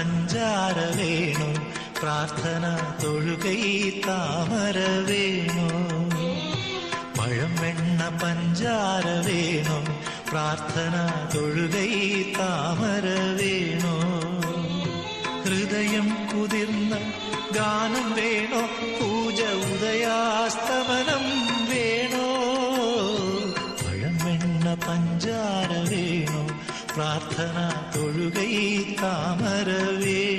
പഞ്ചാര വേണു. പ്രാർത്ഥന തൊഴുകൈ താമര വേണു. പഴം വെണ്ണ പഞ്ചാര വേണു. പ്രാർത്ഥന തൊഴുകൈ താമര വേണു. ഹൃദയം കുതിർന്ന ഗാനം വേണോ. പൂജ ഉദയാസ്തമനം വേണോ. പഴം വെണ്ണ പഞ്ചാര വേണോ. பிரார்த்தனா தொழுகை தாமரவே.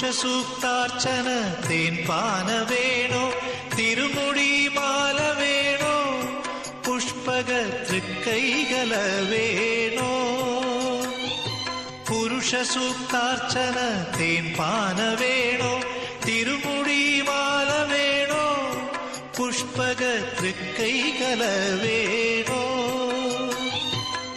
புருஷ சூக்தார்ச்சன தேன்பான வேணோ திருமுடி மால வேணோ புஷ்பக திருக்கைகல வேணோ. புருஷ சூக்தார்ச்சன தேன்பான வேணோ திருமுடி மால வேணோ புஷ்பக திருக்கைகல வேணோ.